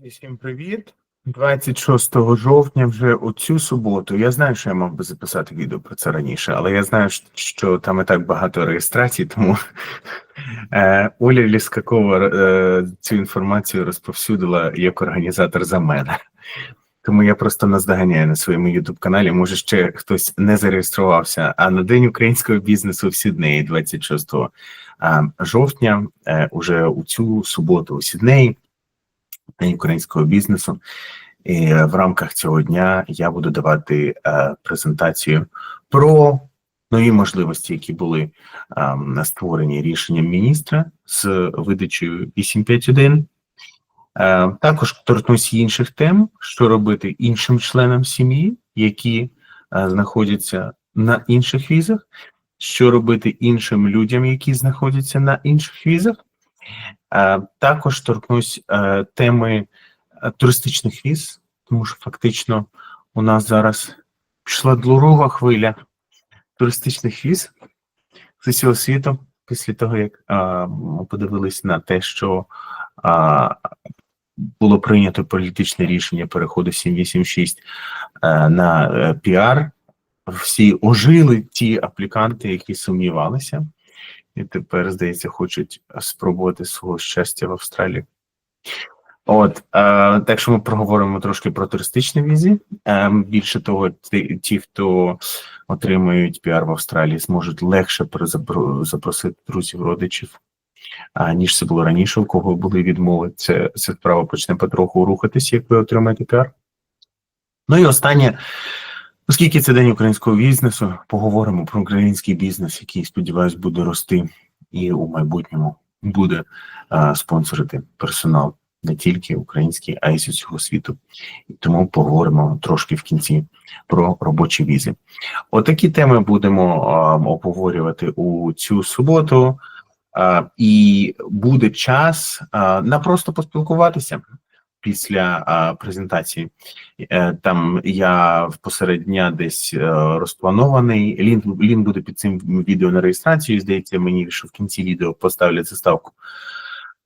Всім привіт. 26 жовтня, вже у цю суботу. Я знаю, що я мав би записати відео про це раніше, але я знаю, що там і так багато реєстрацій, тому е, Оля Ліскакова е, цю інформацію розповсюдила як організатор за мене. Тому я просто наздоганяю на своєму youtube каналі. Може, ще хтось не зареєструвався. А на День українського бізнесу в Сіднеї, 26 е, жовтня, уже у цю суботу у Сіднеї. День українського бізнесу. І в рамках цього дня я буду давати е, презентацію про нові можливості, які були е, створені рішенням міністра з видачею 851. Е, також торкнусь інших тем, що робити іншим членам сім'ї, які знаходяться на інших візах, що робити іншим людям, які знаходяться на інших візах. Е, Також торкнусь е, теми е, туристичних віз, тому що фактично у нас зараз пішла друга хвиля туристичних віз з усього світу, після того, як ми подивились на те, що було прийнято політичне рішення переходу 786 е, на піар. Всі ожили ті апліканти, які сумнівалися і тепер, здається, хочуть спробувати свого щастя в Австралії. От, е, так що ми проговоримо трошки про туристичні візі. Е, більше того, ті, ті, хто отримують піар в Австралії, зможуть легше запросити друзів, родичів, а, ніж це було раніше, у кого були відмови. Це, це справа почне потроху рухатися, як ви отримаєте піар. Ну і останнє. Оскільки це день українського бізнесу, поговоримо про український бізнес, який, сподіваюсь, буде рости і у майбутньому буде а, спонсорити персонал не тільки український, а й з усього світу. І тому поговоримо трошки в кінці про робочі візи. Отакі теми будемо а, обговорювати у цю суботу, а, і буде час а, на просто поспілкуватися після а, презентації. Е, Там я посеред дня десь е, розпланований. Лінк, лінк буде під цим відео на реєстрацію. Здається, мені що в кінці відео поставлять заставку,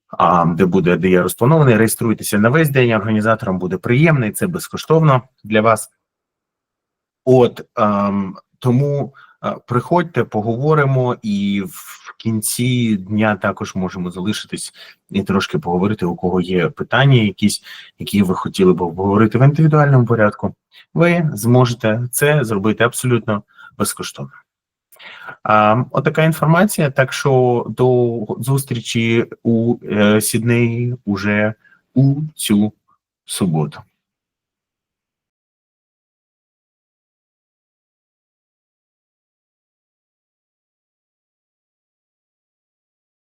а, де буде, де я розпланований. Реєструйтеся на весь день. Організаторам буде приємно, і це безкоштовно для вас. От ем, тому е, приходьте, поговоримо, і в кінці дня також можемо залишитись і трошки поговорити, у кого є питання, якісь, які ви хотіли б обговорити в індивідуальному порядку. Ви зможете це зробити абсолютно безкоштовно. А, отака інформація. Так що до зустрічі у е, Сіднеї уже у цю суботу.